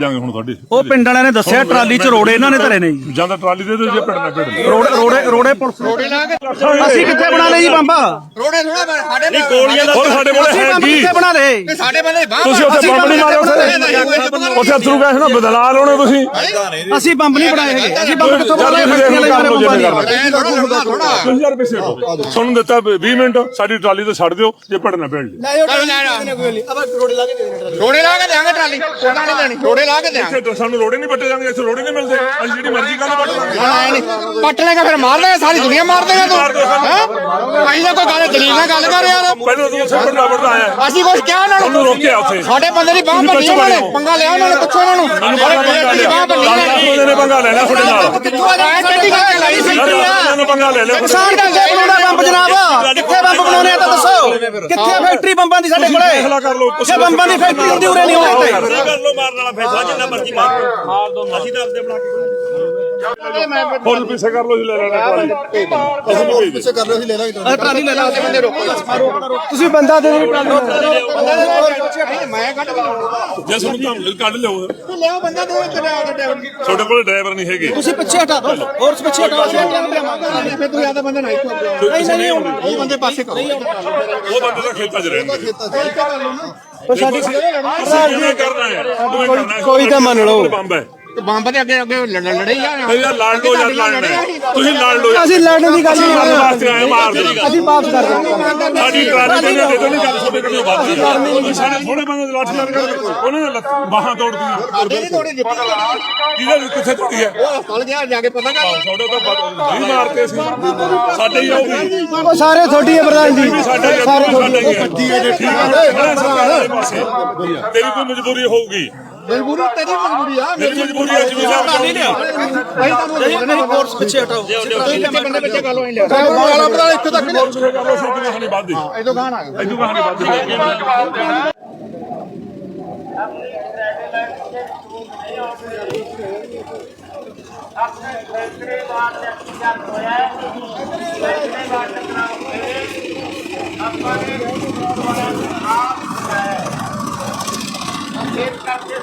ਜਾਂਗੇ ਹੁਣ ਤੁਹਾਡੀ। ਉਹ ਪਿੰਡ ਵਾਲਿਆਂ ਨੇ ਦੱਸਿਆ ਟਰਾਲੀ 'ਚ ਰੋੜੇ ਇਹਨਾਂ ਨੇ ਧਰੇ ਨੇ ਜੀ। ਜਾਂ ਤਾਂ ਟਰਾਲੀ ਦੇ ਦਿਓ ਜੇ ਪਿੰਡਣਾ ਪਿੰਡ ਰੋੜੇ ਰੋੜੇ ਰੋੜੇ ਪੁਲਿਸ ਅਸੀਂ ਕਿੱਥੇ ਬਣਾ ਲਏ ਜੀ ਬੰਬਾ? ਰੋੜੇ ਥੋੜਾ ਸਾਡੇ ਨਹੀਂ ਹੋਰ ਸਾਡੇ ਕੋਲ ਅਸੀਂ ਹੈ ਬੰਬ ਕੀ? ਕਿੱਥੇ ਬਣਾ ਲਏ? ਸਾਡੇ ਬੰਦੇ ਬਾਹਰ ਤੁਸੀਂ ਉੱਥੇ ਬੰਬ ਨਹੀਂ ਮਾਰੇ ਅਸੀਂ ਉੱਥੇ? ਅਥਰੂ ਗੈਸ ਨਾਲ ਬਦਲਾ ਲਾਉਣੇ ਤੁਸੀਂ। ਅਸੀਂ ਬੰਬ ਨਹੀਂ ਬਣਾਏ ਹੈਗੇ। ਅਸੀਂ ਬੰਬ ਕਿੱਥੋਂ ਬਣਾ ਲਏ ਫੈਕਟਰੀਆਂ ਲਈ ਲਓ ਬੰਬਾਂ। ਥੋੜਾ ਹਟੋ। ਤੁਹਾਨੂੰ ਦਿੱਤਾ 20 ਮਿੰਟ ਸਾਡੀ ਟਰਾਲੀ ਤੇ ਛੱਡ ਦਿਓ ਜੇ ਪਿੰਡ ਨਾ ਪਿੰਡ ਲਈ ਰੋੜੇ ਲਾ ਕੇ ਦੇਾਂਗੇ ਟਰਾਲੀ। ਕੋਣਾ ਨਹੀਂ ਦੇਣੀ ਰੋੜੇ ਲਾ ਕੇ ਦੇਾਂਗੇ ਇੱਥੇ ਸਾਨੂੰ ਰੋੜੇ ਨਹੀਂ ਪੱਟੇ ਜਾਂਦੇ ਇੱਥੇ ਰੋੜੇ ਨਹੀਂ ਮਿਲਦੇ। ਅਸੀਂ ਜਿਹੜੀ ਮਰਜ਼ੀ ਗੱਲ ਪੱਟ ਲਾਂਗੇ। ਪੱਟ ਲੇਗਾ ਫਿਰ ਮਾਰ ਲੇਗਾ ਸਾਰੀ ਦੁਨੀਆ ਮਾਰ ਦੇਗਾ ਤੂੰ। ਹੈਂ? ਅਸੀਂ ਤਾਂ ਕੋਈ ਗੱਲ ਦਲੀਲ ਨਾਲ ਗੱਲ ਕਰ ਯਾਰ ਪਹਿਲਾਂ ਤੂੰ ਉੱਥੇ ਵੱਡਾ ਵੱਡਾ ਆਇਆ। ਅਸੀਂ ਕੁਝ ਕਿਹਾ ਉਹਨਾਂ ਉਹਨੂੰ ਨੂੰ ਰੋਕਿਆ ਉੱਥੇ। ਸਾਡੇ ਬੰਦੇ ਦੀ ਬਾਹ ਭੰਨੀ ਉਹਨਾਂ ਨੇ। ਹੋ। ਪੰਗਾ ਲਿਆ ਉਹਨਾਂ ਨੇ ਪੁੱਛੋ ਉਹਨਾਂ ਨੂੰ। ਦੀ ਬਾਹ ਭੰਨੀ ਲੈ ਲਿਆ ਉਹਨਾਂ ਨੇ। ਪੰਗਾ ਲੈ ਲਿਆ ਤੁਹਾਡੇ ਨਾਲ। ਕਿੱਥੋਂ ਆਇਆ ਕਿਹੜੀ ਗੱਲ ਲਾਈ ਸੀ ਉਹਨਾਂ ਨੇ ਪੰਗਾ ਲੈ ਲਿਆ। ਕਿਸਾਨ ਬਣਾਉਣਾ ਬੰਬ ਜਨਾਬ। ਕਿੱਥੇ ਬੰਬ ਬਣਾਉਣੇ? ਤਾਂ ਦੱਸੋ ਕਿੱਥੇ ਫੈਕਟਰੀ ਬੰਬਾਂ ਦੀ ਸਾਡੇ ਕੋਲੇ? ਫੈਸਲਾ ਕਰ ਲਓ ਜੇ ਬੰਬਾਂ ਦੀ ਫੈਕਟਰੀ ਹੁੰਦੀ ਉਰੇ ਨਹੀਂ ਹੋਣੀ ਕਰ ਲੋ ਮਾਰਨ ਵਾਲਾ ਫੈਸਲਾ ਜਿੰਨਾ ਮਰਜ਼ੀ ਮਾਰ ਮਾਰ ਦੋ ਅਸੀਂ ਤਾਂ ਆਪਦੇ ਬਣਾ ਕੇ ਫੁੱਲ ਪਿੱਛੇ ਕਰ ਲਓ ਜੀ ਲੈ ਲੈਣਾ ਟਰਾਲੀ। ਅਸੀਂ ਨਹੀਂ ਭੇਜਦੇ ਅਸੀਂ ਟਰਾਲੀ ਲੈ ਲਾ ਬੰਦੇ ਰੋਕੋ ਤੁਸੀਂ ਬੰਦਾ ਦੇ ਦਿਓ ਟਰਾਲੀ ਮੈਂ ਕੱਢ ਜੇ ਤੁਹਾਨੂੰ ਕੰਮ ਕੱਢ ਲਿਓ ਲਿਆ ਬੰਦਾ ਦੋ ਡਰਾਈਵਰ ਤੁਹਾਡੇ ਕੋਲ ਡਰਾਈਵਰ ਨਹੀਂ ਹੈਗੇ। ਤੁਸੀਂ ਪਿੱਛੇ ਹਟਾ ਦਿਓ ਹੋਰ ਪਿੱਛੇ ਟਰਾਲੀ ਲਿਆਵਾਂਗੇ ਫਿਰ ਤੂੰ ਆਦਾ ਬੰਦਾ ਨਹੀਂ ਨਹੀਂ ਨਹੀਂ ਆਉਂਦੇ ਉਹ ਬੰਦੇ ਪਾਸੇ ਕਰੋ। ਉਹ ਬੰਦੇ ਤਾਂ ਖੇਤਾਂ 'ਚ ਰਹਿੰਦੇ ਸਾਡੀ ਹੈ ਕਿਵੇਂ ਕਰਨਾ ਹੈ? ਕੋਈ ਤਾਂ ਮੰਨ ਲਓ। ਬੰਬ ਹੈ। ਬੰਬ ਦੇ ਅੱਗੇ ਅੱਗੇ ਲੜ ਲੜੇ ਆ। ਯਾਰ ਲੜ ਲਓ ਯਾਰ ਲੜਨਾ ਹੈ। ਤੁਸੀਂ ਲੜ ਲਓ। ਯਾਰ। ਅਸੀਂ ਲੜਨ ਦੀ ਗੱਲ ਨਹੀਂ ਕਰ ਵਾਸਤੇ ਆਏ ਮਾਰ ਦੇ ਅਸੀਂ ਵਾਪਸ ਕਰ ਦਾਂਗੇ ਸਾਡੀ ਟਰਾਲੀ ਕਹਿੰਦੇ ਦੇ ਦੋ ਨਹੀਂ ਗੱਲ ਤੁਹਾਡੇ ਕਿਉਂ ਵੱਧ ਸਾਡੇ ਥੋੜੇ ਬੰਦੇ ਦੇ ਲਾਠੀ ਲੱਗ ਗਏ ਉਹਨਾਂ ਨੇ ਲੱਤ- ਬਾਹਾਂ ਤੋੜਦੀਆਂ ਤੇਰੀ ਥੋੜੀ ਜਿੱਤੀ ਕਿਹਦੇ ਕਿੱਥੇ ਟੁੱਟੀ ਹੈ? ਉਹ ਹਸਪਤਾਲ ਗਿਆ ਜਾ ਕੇ ਪਤਾ ਕਰ ਸਾਡੇ ਤਾਂ ਵੱਧ- ਨਹੀਂ ਮਾਰਤੇ ਸੀ ਸਾਡੇ ਹੀ ਆਉਗੀ ਉਹ ਸਾਰੇ ਤੁਹਾਡੀ ਹੈ ਪ੍ਰਧਾਨ ਜੀ। ਸਾਡੇ ਹੀ ਸਾਰੇ ਸਾਡੇ ਹੀ ਹੈ ਠੀਕ ਹੈ ਦੇ ਤੇਰੀ ਕੋਈ ਮਜਬੂਰੀ ਹੋਊਗੀ। ਮਜਬੂਰੀ ਤੇਰੀ ਮਜਬੂਰੀ ਆ ਮੇਰੀ ਮਜਬੂਰੀ ਹੈ ਜਿਵੇਂ ਸਾਹਿਬ ਨਹੀਂ ਲਿਆ ਅਸੀਂ ਤੁਹਾਨੂੰ ਫੋਰਸ ਪਿੱਛੇ ਹਟਾਓ ਇੱਥੇ ਬੰਦੇ ਬੱਚੇ ਗੱਲ ਹੋਈ ਲਿਆ ਵਾਲਾ ਪਤਾ ਇੱਥੇ ਤੱਕ ਹੋਰ ਸੁਣੇ ਕਰ ਲੋ ਸੇ ਕਿਵੇਂ ਹਣੀ ਵੱਧਦੀ ਇਦੋਂ ਗਾਣ ਆ ਗਿਆ ਇਦੋਂ ਕਹਾਣੀ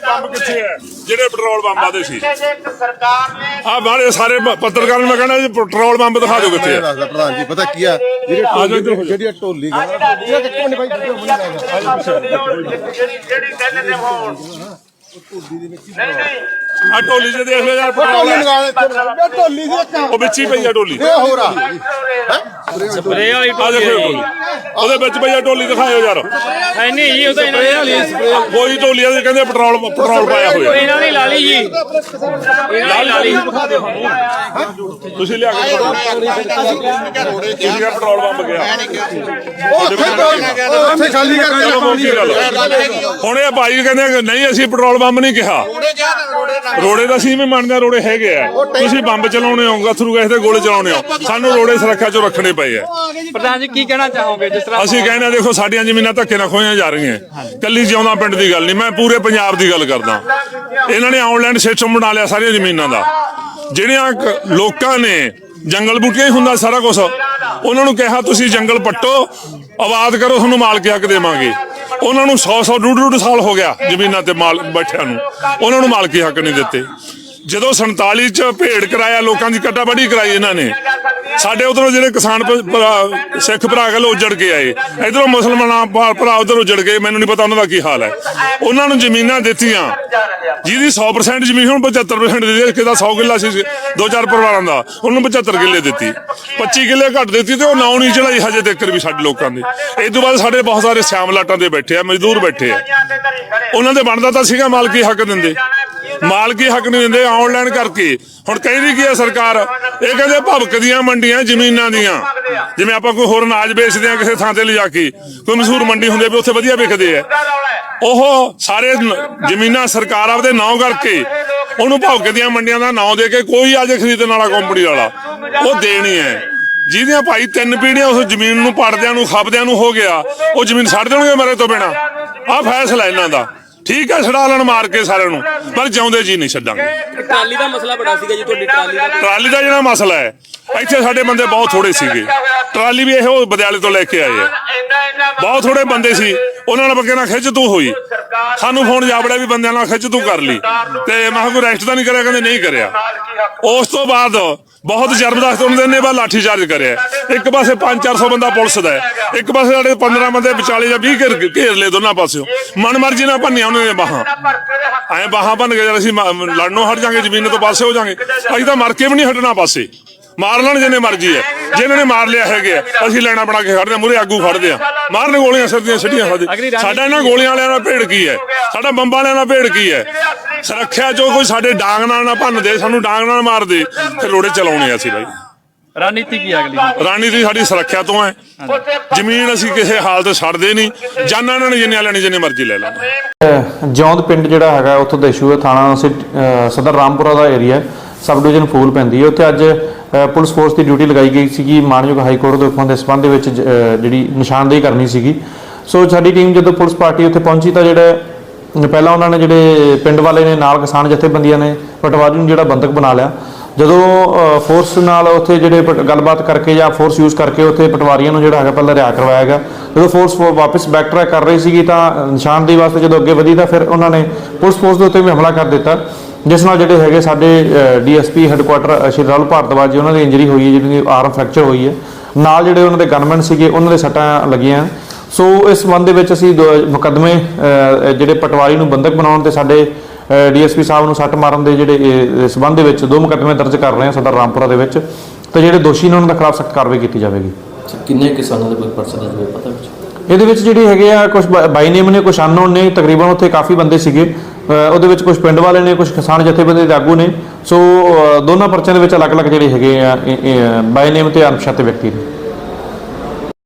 ਬੰਬ ਕਿੱਥੇ ਹੈ ਜਿਹੜੇ ਪੈਟਰੋਲ ਬੰਬਾਂ ਦੇ ਸੀ। ਨੇ ਆ ਬਾਰੇ ਸਾਰੇ ਪੱਤਰਕਾਰਾਂ ਨੂੰ ਮੈਂ ਕਹਿੰਦਾ ਜੀ ਪੈਟਰੋਲ ਬੰਬ ਦਿਖਾ ਦਿਓ ਕਿੱਥੇ ਹੈ ਦੱਸਦਾ ਪ੍ਰਧਾਨ ਜੀ ਪਤਾ ਕੀ ਆ? ਜਿਹੜੀ ਟੋਲੀ ਜਿਹੜੀ ਢੋਲੀ ਗਾ ਜਿਹੜੀ ਜਿਹੜੀ ਕਹਿੰਦੇ ਨੇ ਹੋਣ ਨਹੀਂ ਨਹੀਂ। ਆ ਢੋਲੀ 'ਚ ਦੇਖ ਲਓ ਯਾਰ ਢੋਲੀ ਹੈ। ਲਗਾ ਦੇ ਇੱਥੇ। ਢੋਲੀ ਦੀ ਇੱਕ ਉਹ ਵਿੱਚ ਹੀ ਪਈ ਆ ਢੋਲੀ। ਇਹ ਹੋਰ ਆ। ਸਪਰੇ ਵਾਲੀ ਆ ਦੇਖੋ ਇਹ ਢੋਲੀ। ਉਹਦੇ ਵਿੱਚ ਪਈ ਆ ਢੋਲੀ ਦਿਖਾਇਓ ਯਾਰ। ਹੈ ਨਹੀਂ ਜੀ ਉਹ ਤਾਂ ਇਹਨਾਂ ਨੇ ਕੋਈ ਢੋਲੀ ਆ ਕਹਿੰਦੇ ਪੈਟਰੋਲ ਪੈਟਰੋਲ ਪਾਇਆ ਹੋਇਆ। ਇਹਨਾਂ ਨੇ ਲਾ ਲਈ ਜੀ ਇਹਨਾਂ ਲਾ ਲਈ ਤੁਸੀਂ ਲਿਆ ਕੇ। ਤੁਸੀਂ ਕਿਹਾ ਪੈਟਰੋਲ ਬੰਬ ਗਿਆ। ਉਹ ਉੱਥੇ ਖਾਲੀ ਕਰ ਚਲੋ ਮੌਕੀ ਗੱਲ। ਹੁਣ ਇਹ ਭਾਈ ਕਹਿੰਦੇ ਨਹੀਂ ਅਸੀਂ ਪੈਟਰੋਲ ਬੰਬ ਨਹੀਂ ਕਿਹਾ। ਰੋੜੇ ਦਾ ਅਸੀਂ ਵੀ ਮੰਨਦੇ ਹਾਂ, ਰੋੜੇ ਹੈਗੇ ਆ। ਤੁਸੀਂ ਬੰਬ ਚਲਾਉਣੇ ਹੋ ਅਥਰੂ ਗੈਸ ਦੇ ਗੋਲੇ ਚਲਾਉਣੇ ਹੋ। ਸਾਨੂੰ ਰੋੜੇ ਸੁਰੱਖਿਆ ਚੋਂ ਰੱਖਣੇ ਪਏ ਆ। ਪ੍ਰਧਾਨ ਜੀ ਕੀ ਕਹਿਣਾ ਚਾਹੋਗੇ? ਜਿਸ ਤਰ੍ਹਾਂ ਅਸੀਂ ਕਹਿੰਦੇ ਹਾਂ, ਦੇਖੋ ਸਾਡੀਆਂ ਜ਼ਮੀਨਾਂ ਧੱਕੇ ਨਾਲ ਖੋਈਆਂ ਜਾ ਰਹੀਆਂ। ਕੱਲੀ ਜਿਉਂਦਾ ਪਿੰਡ ਦੀ ਗੱਲ ਨਹੀਂ ਮੈਂ ਪੂਰੇ ਪੰਜਾਬ ਦੀ ਗੱਲ ਕਰਦਾ। ਇਹਨਾਂ ਨੇ ਆਨਲਾਈਨ ਸਿਸਟਮ ਬਣਾ ਲਿਆ ਸਾਰੀਆਂ ਜ਼ਮੀਨਾਂ ਦਾ। ਜਿਹੜੀਆਂ ਕ- ਲੋਕਾਂ ਨੇ ਜੰਗਲ ਬੂਟੀਆਂ ਹੀ ਹੁੰਦਾ ਸਾਰਾ ਕੁਝ ਉਹਨਾਂ ਨੂੰ ਕਿਹਾ ਤੁਸੀਂ ਜੰਗਲ ਪੱਟੋ ਆਬਾਦ ਕਰੋ ਤੁਹਾਨੂੰ ਮਾਲਕੀ ਹੱਕ ਦੇਵਾਂਗੇ। ਉਹਨਾਂ ਨੂੰ 100 100 ਡੂਢ ਡੂਢ ਸਾਲ ਹੋ ਗਿਆ ਜ਼ਮੀਨਾਂ ਤੇ ਮਾਲ ਬੈਠਿਆਂ ਨੂੰ। ਉਹਨਾਂ ਨੂੰ ਮਾਲਕੀ ਹੱਕ ਨਹੀਂ ਦਿੱਤੇ। ਜਦੋਂ 47 ਚ ਭੇੜ ਕਰਾਇਆ, ਲੋਕਾਂ ਦੀ ਕੱਟਾਬੜੀ ਕਰਾਈ ਇਹਨਾਂ ਨੇ ਸਾਡੇ ਉਧਰੋਂ ਜਿਹੜੇ ਕਿਸਾਨ ਭ- ਭਰਾ- ਸਿੱਖ ਭਰਾ ਗੱਲ ਉਜੜ ਕੇ ਆਏ। ਇਧਰੋਂ ਮੁਸਲਮਾਨਾਂ ਭਾ- ਭਰਾ ਉਧਰ ਉਜੜ ਗਏ, ਮੈਨੂੰ ਨਹੀਂ ਪਤਾ ਉਹਨਾਂ ਦਾ ਕੀ ਹਾਲ ਹੈ। ਉਹਨਾਂ ਨੂੰ ਜ਼ਮੀਨਾਂ ਦਿੱਤੀਆਂ। ਜਿਹਦੀ 100% ਜ਼ਮੀਨ ਹੁਣ 75% ਦੇ ਦੇ ਕਿਦਾ 100 ਕਿੱਲਾ ਸੀ ਦੋ ਚਾਰ ਪਰਿਵਾਰਾਂ ਦਾ, ਉਹਨੂੰ 75 ਕਿੱਲੇ ਦਿੱਤੀ। 25 ਕਿੱਲੇ ਘੱਟ ਦਿੱਤੀ ਤੇ ਉਹ ਨਾਉ ਨਹੀਂ ਚੜਾਈ ਹਜੇ ਤੱਕ ਵੀ ਸਾਡੇ ਲੋਕਾਂ ਦੀ। ਇਸ ਤੋਂ ਬਾਅਦ ਸਾਡੇ ਬਹੁਤ ਸਾਰੇ ਸਿਆਮਲਾਟਾਂ ਦੇ ਬੈਠੇ ਆ, ਮਜ਼ਦੂਰ ਬੈਠੇ ਆ। ਉਹਨਾਂ ਦੇ ਬਣਦਾ ਤਾਂ ਸੀਗਾ, ਮਾਲਕੀ ਹੱਕ ਦਿੰਦੇ। ਮਾਲਕੀ ਹੱਕ ਨਹੀਂ ਦਿੰਦੇ ਆਨਲਾਈਨ ਕਰਕੇ। ਹੁਣ ਕਹਿੰਦੀ ਕੀ ਆ ਸਰਕਾਰ? ਇਹ ਕਹਿੰਦੇ ਭਵਕਦੀਆਂ ਮੰਡੀਆਂ, ਜ਼ਮੀਨਾਂ ਦੀਆਂ। ਜਿਵੇਂ ਆਪਾਂ ਕੋਈ ਹੋਰ ਅਨਾਜ ਵੇਚਦੇ ਆ ਕਿਸੇ ਥਾਂ ਤੇ ਲਿਜਾ ਕੇ, ਕੋਈ ਮਸ਼ਹੂਰ ਮੰਡੀ ਹੁੰਦੀ ਵੀ ਉੱਥੇ ਵਧੀਆ ਵਿਕਦੇ ਆ। ਉਹ ਸਾਰੇ ਜ਼ਮੀਨਾਂ ਸਰਕਾਰ ਆਪਦੇ ਨਾਂ ਕਰਕੇ, ਉਹਨੂੰ ਭਵਕਦੀਆਂ ਮੰਡੀਆਂ ਦਾ ਨਾਂ ਦੇ ਕੇ ਕੋਈ ਆਜੇ ਖਰੀਦਣ ਵਾਲਾ ਕੰਪਨੀ ਵਾਲਾ, ਉਹ ਦੇਣੀ ਹੈ। ਜਿਹਦੀਆਂ ਭਾਈ ਤਿੰਨ ਪੀੜੀਆਂ ਉਸ ਜ਼ਮੀਨ ਨੂੰ ਪੜਦਿਆਂ ਨੂੰ, ਖਾਪਦਿਆਂ ਨੂੰ ਹੋ ਗਿਆ, ਉਹ ਜ਼ਮੀਨ ਛੱਡ ਦੇਣਗੇ ਮਰੇ ਤੋਂ ਬਿਨਾ। ਆਹ ਫੈਸਲਾ ਇਹਨਾਂ ਦਾ। ਠੀਕ ਹੈ ਛਡਾ ਲੈਣ ਮਾਰ ਕੇ ਸਾਰਿਆਂ ਨੂੰ। ਪਰ ਜਿਉਂਦੇ ਜੀ ਨਹੀਂ ਛੱਡਾਂਗੇ। ਟਰਾਲੀ ਦਾ ਮਸਲਾ ਬੜਾ ਸੀਗਾ ਜੀ ਤੁਹਾਡੀ ਟਰਾਲੀ ਦਾ। ਟਰਾਲੀ ਦਾ ਜਿਹੜਾ ਮਸਲਾ ਹੈ ਇੱਥੇ ਸਾਡੇ ਬੰਦੇ ਬਹੁਤ ਥੋੜੇ ਸੀਗੇ। ਟਰਾਲੀ ਵੀ ਇਹੋ ਬਦਿਆਲੇ ਤੋਂ ਲੈ ਕੇ ਆਏ ਆ। ਬਹੁਤ ਥੋੜੇ ਬੰਦੇ ਸੀ। ਉਹਨਾਂ ਨਾਲ ਬੱਗੇ ਨਾਲ ਖਿੱਚ ਤੂੰ ਹੋਈ। ਸਾਨੂੰ ਫੋਨ ਜਾਬੜਿਆ ਵੀ ਬੰਦਿਆਂ ਨਾਲ ਖਿੱਚ ਤੂੰ ਕਰ ਲਈ। ਤੇ ਮੈਂ ਕਿਹਾ ਕੋਈ ਰੈਸਟ ਤਾਂ ਨਹੀਂ ਕਰਿਆ ਕਹਿੰਦੇ ਨਹੀਂ ਕਰਿਆ। ਉਸ ਤੋਂ ਬਾਅਦ ਬਹੁਤ ਜ਼ਬਰਦਸਤ ਉਹਨਾਂ ਨੇ ਬਾਅਦ ਲਾਠੀ ਚਾਰਜ ਕਰਿਆ। ਇੱਕ ਪਾਸੇ 5-400 ਬੰਦਾ ਪੁਲਿਸ ਦਾ ਹੈ। ਇੱਕ ਪਾਸੇ ਸਾਡੇ 15 ਬੰਦੇ ਵਿਚਾਲੇ ਜਾਂ 20 ਘੇਰ ਘੇਰ ਲਏ ਦੋਨਾਂ ਪਾਸਿਓਂ। ਮਨਮਰਜ਼ੀ ਨਾਲ ਭੰਨਿਆ ਉਹਨਾਂ ਨੇ ਬਾਹਾਂ। ਐਂ ਬਾਹਾਂ ਭੰਨ ਕੇ ਜਦ ਅਸੀਂ ਲੜਨੋਂ ਹਟ ਜਾਾਂਗੇ ਜ਼ਮੀਨ ਤੋਂ ਪਾਸੇ ਹੋ ਜਾਾਂਗੇ। ਅਸੀਂ ਤਾਂ ਮਰ ਕੇ ਵੀ ਨਹੀਂ ਹਟਣਾ ਪਾਸੇ। ਮਾਰ ਲੈਣ ਜਿੰਨੇ ਮਰਜ਼ੀ ਹੈ। ਜਿਨ੍ਹਾਂ ਨੇ ਮਾਰ ਲਿਆ ਹੈਗੇ ਆ, ਅਸੀਂ ਲੈਣਾ ਬਣਾ ਕੇ ਖੜਦੇ ਆ ਮੂਰੇ ਆਗੂ ਖੜਦੇ ਆ। ਮਾਰਨ ਗੋਲੀਆਂ ਸਰਦੀਆਂ ਛੱਡੀਆਂ ਸਾਡੇ। ਸਾਡਾ ਇਹਨਾਂ ਗੋਲੀਆਂ ਵਾਲਿਆਂ ਨਾਲ ਭੇੜ ਕੀ ਹੈ? ਸਾਡਾ ਬੰਬਾਂ ਵਾਲਿਆਂ ਨਾਲ ਭੇੜ ਕੀ ਹੈ? ਸੁਰੱਖਿਆ ਜੋ ਕੋਈ ਸਾਡੇ ਡਾਂਗ ਨਾਲ ਨਾ ਭੰਨਦੇ ਸਾਨੂੰ ਡਾਂਗ ਨਾਲ ਮਾਰਦੇ ਫਿਰ ਰੋੜੇ ਚਲਾਉਣੇ ਆ ਅਸੀਂ ਬਾਈ। ਰਣਨੀਤੀ ਕੀ ਅਗਲੀ? ਰਾਣੀ ਸਾਡੀ ਸੁਰੱਖਿਆ ਤੋਂ ਹੈ। ਜ਼ਮੀਨ ਅਸੀਂ ਕਿਸੇ ਹਾਲਤ ਛੱਡਦੇ ਨਹੀਂ। ਜਾਨਾਂ ਇਹਨਾਂ ਨੇ ਜਿੰਨੇ ਲੈਣੀ ਜਿੰਨੇ ਮਰਜ਼ੀ ਲੈ ਲੈਣ। ਜੌਂਦ ਪਿੰਡ ਜਿਹੜਾ ਹੈਗਾ ਉੱਥੋਂ ਦਾ ਇਸ਼ੂ ਹੈ ਥਾਣਾ ਸਦਰ ਰਾਮਪੁਰਾ ਦਾ ਏਰੀਆ ਸਬ ਡਿਵੀਜ਼ਨ ਫੂਲ ਪੈਂਦੀ ਹੈ। ਉੱਥੇ ਅੱਜ ਪੁਲਿਸ ਫੋਰਸ ਦੀ ਡਿਊਟੀ ਲਗਾਈ ਗਈ ਸੀਗੀ। ਮਾਨਯੋਗ ਹਾਈ ਕੋਰਟ ਦੇ ਹੁਕਮਾਂ ਦੇ ਸੰਬੰਧ ਦੇ ਵਿੱਚ ਜਿਹੜੀ ਨਿਸ਼ਾਨਦੇਹੀ ਕਰਨੀ ਸੀਗੀ। ਸੋ ਸਾਡੀ ਟੀਮ ਜਦੋਂ ਪੁਲਿਸ ਪਾਰਟੀ ਉੱਥੇ ਪਹੁੰਚੀ ਤਾਂ ਜਿਹੜਾ ਪਹਿਲਾਂ ਉਹਨਾਂ ਨੇ ਜਿਹੜੇ ਪਿੰਡ ਵਾਲੇ ਨੇ ਨਾਲ ਕਿਸਾਨ ਜਥੇਬੰਦੀਆਂ ਨੇ ਪਟਵਾਰੀ ਨੂੰ ਜਿਹੜਾ ਬੰਦਕ ਬਣਾ ਲਿਆ ਜਦੋਂ ਫੋਰਸ ਨਾਲ ਉੱਥੇ ਜਿਹੜੇ ਪਟ- ਗੱਲਬਾਤ ਕਰਕੇ ਜਾਂ ਫੋਰਸ ਯੂਜ਼ ਕਰਕੇ ਉੱਥੇ ਪਟਵਾਰੀਆਂ ਨੂੰ ਜਿਹੜਾ ਹੈਗਾ ਪਹਿਲਾਂ ਰਿਆ ਕਰਵਾਇਆ ਗਿਆ। ਜਦੋਂ ਫੋਰਸ ਵਾਪਸ ਬੈਕ ਟਰੈਕ ਕਰ ਰਹੀ ਸੀਗੀ ਤਾਂ ਅਹ, ਨਿਸ਼ਾਨਦੇਹੀ ਵਾਸਤੇ ਜਦੋਂ ਅੱਗੇ ਵਧੀ ਤਾਂ ਫਿਰ ਉਹਨਾਂ ਨੇ ਪੁਲਿਸ ਫੋਰਸ ਦੇ ਉੱਤੇ ਵੀ ਹਮਲਾ ਕਰ ਦਿੱਤਾ ਜਿਸ ਨਾਲ ਜਿਹੜੇ ਹੈਗੇ ਸਾਡੇ ਡੀਐਸਪੀ ਹੈੱਡਕੁਆਟਰ ਸ਼੍ਰੀ ਰਾਹੁਲ ਭਾਰਤਵਾਜ ਜੀ ਉਹਨਾਂ ਦੀ ਇੰਜਰੀ ਹੋਈ ਹੈ ਜਿਹਦੀ ਆਰਮ ਫ੍ਰੈਕਚਰ ਹੋਈ ਹੈ। ਨਾਲ ਜਿਹੜੇ ਉਹਨਾਂ ਦੇ ਗਨਮੈਨ ਸੀਗੇ ਉਹਨਾਂ ਦੇ ਸੱਟਾਂ ਲੱਗੀਆਂ। ਸੋ ਇਸ ਸੰਬੰਧ ਦੇ ਵਿੱਚ ਅਸੀਂ ਮੁਕੱਦਮੇ ਜਿਹੜੇ ਪਟਵਾਰੀ ਨੂੰ ਬੰਦਕ ਬਣਾਉਣ ਤੇ ਸਾਡੇ ਡੀਐਸਪੀ ਸਾਹਿਬ ਨੂੰ ਸੱਟ ਮਾਰਨ ਦੇ ਜਿਹੜੇ ਸੰਬੰਧ ਦੇ ਵਿੱਚ ਦੋ ਮੁਕੱਦਮੇ ਦਰਜ ਕਰ ਰਹੇ ਹਾਂ ਸਦਰ ਰਾਮਪੁਰਾ ਦੇ ਵਿੱਚ। ਤੇ ਜਿਹੜੇ ਦੋਸ਼ੀ ਨੇ ਉਹਨਾਂ ਦੇ ਖਿਲਾਫ ਸਖਤ ਕਾਰਵਾਈ ਕੀਤੀ ਜਾਵੇਗੀ। ਕਿੰਨੇ ਕਿਸਾਨਾਂ ਦੇ ਕੋਈ ਪਰਸੈਂਟੇਜ ਹੋਵੇ ਪਤਾ ਕੁਛ ਇਹਦੇ ਵਿੱਚ ਜਿਹੜੀ ਹੈਗੇ ਆ ਕੁਝ ਬਾਈ ਨੇਮ ਨੇ ਕੁਝ ਅਨਨੋਨ ਨੇ ਤਕਰੀਬਨ ਉੱਥੇ ਕਾਫੀ ਬੰਦੇ ਸੀਗੇ। ਉਹਦੇ ਵਿੱਚ ਕੁਝ ਪਿੰਡ ਵਾਲੇ ਨੇ ਕੁਝ ਕਿਸਾਨ ਜਥੇਬੰਦੀ ਦੇ ਆਗੂ ਨੇ। ਸੋ ਦੋਨਾਂ ਪਰਚਿਆਂ ਦੇ ਵਿੱਚ ਅਲੱਗ-ਅਲੱਗ ਜਿਹੜੇ ਹੈਗੇ ਆ ਬਾਈ ਨੇਮ ਤੇ ਅਣਪਛਾਤੇ ਵਿਅਕਤੀ ਨੇ।